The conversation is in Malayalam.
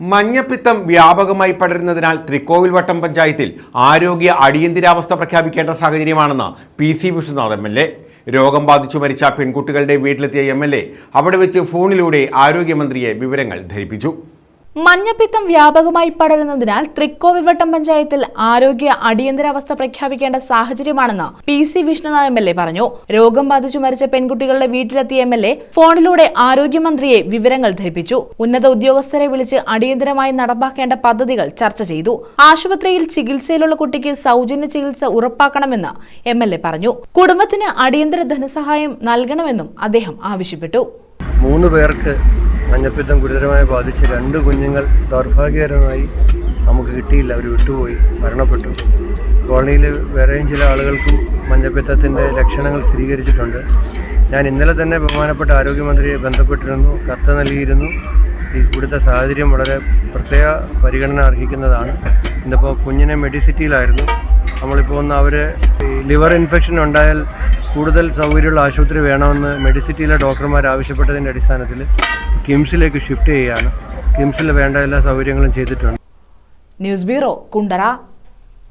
മഞ്ഞപ്പിത്തം വ്യാപകമായി പടരുന്നതിനാൽ തൃക്കോവിൽവട്ടം പഞ്ചായത്തിൽ ആരോഗ്യ അടിയന്തിരാവസ്ഥ പ്രഖ്യാപിക്കേണ്ട സാഹചര്യമാണെന്ന് P C Vishnunath M L A. രോഗം ബാധിച്ചു മരിച്ച പെൺകുട്ടികളുടെ വീട്ടിലെത്തിയ എം എൽ എ അവിടെ വെച്ച് ഫോണിലൂടെ ആരോഗ്യമന്ത്രിയെ വിവരങ്ങൾ ധരിപ്പിച്ചു. മഞ്ഞപ്പിത്തം വ്യാപകമായി പടരുന്നതിനാൽ തൃക്കോവിൽവട്ടം പഞ്ചായത്തിൽ ആരോഗ്യ അടിയന്തരാവസ്ഥ പ്രഖ്യാപിക്കേണ്ട സാഹചര്യമാണെന്ന് P C Vishnunath M L A പറഞ്ഞു. രോഗം ബാധിച്ചു മരിച്ച പെൺകുട്ടികളുടെ വീട്ടിലെത്തിയ എം എൽ എ ഫോണിലൂടെ ആരോഗ്യമന്ത്രിയെ വിവരങ്ങൾ ധരിപ്പിച്ചു. ഉന്നത ഉദ്യോഗസ്ഥരെ വിളിച്ച് അടിയന്തരമായി നടപ്പാക്കേണ്ട പദ്ധതികൾ ചർച്ച ചെയ്തു. ആശുപത്രിയിൽ ചികിത്സയിലുള്ള കുട്ടിക്ക് സൗജന്യ ചികിത്സ ഉറപ്പാക്കണമെന്ന് എം എൽ എ പറഞ്ഞു. കുടുംബത്തിന് അടിയന്തര ധനസഹായം നൽകണമെന്നും അദ്ദേഹം ആവശ്യപ്പെട്ടു. മൂന്ന് പേർക്ക് മഞ്ഞപ്പിത്തം ഗുരുതരമായി ബാധിച്ച് രണ്ട് കുഞ്ഞുങ്ങൾ ദൗർഭാഗ്യകരമായി നമുക്ക് കിട്ടിയില്ല. അവർ വിട്ടുപോയി മരണപ്പെട്ടു. കോളനിയിൽ വേറെയും ചില ആളുകൾക്കും മഞ്ഞപ്പിത്തത്തിന്റെ ലക്ഷണങ്ങൾ സ്ഥിരീകരിച്ചിട്ടുണ്ട്. ഞാൻ ഇന്നലെ തന്നെ ബഹുമാനപ്പെട്ട ആരോഗ്യമന്ത്രിയെ ബന്ധപ്പെട്ടിരുന്നു കത്ത് നൽകിയിരുന്നു. ഇവിടുത്തെ സാഹചര്യം വളരെ പ്രത്യേക പരിഗണന അർഹിക്കുന്നതാണ്. ഇന്നിപ്പോൾ കുഞ്ഞിനെ മെഡിസിറ്റിയിലായിരുന്നു. നമ്മളിപ്പോൾ ഒന്ന് അവർ ലിവർ ഇൻഫെക്ഷൻ ഉണ്ടായാൽ കൂടുതൽ സൗകര്യമുള്ള ആശുപത്രി വേണമെന്ന് മെഡിസിറ്റിയിലെ ഡോക്ടർമാർ ആവശ്യപ്പെട്ടതിന്റെ അടിസ്ഥാനത്തിൽ കിംസിലേക്ക് ഷിഫ്റ്റ് ചെയ്യുകയാണ്. കിംസിൽ വേണ്ട എല്ലാ സൗകര്യങ്ങളും ചെയ്തിട്ടുണ്ട്. News bureau Kundara.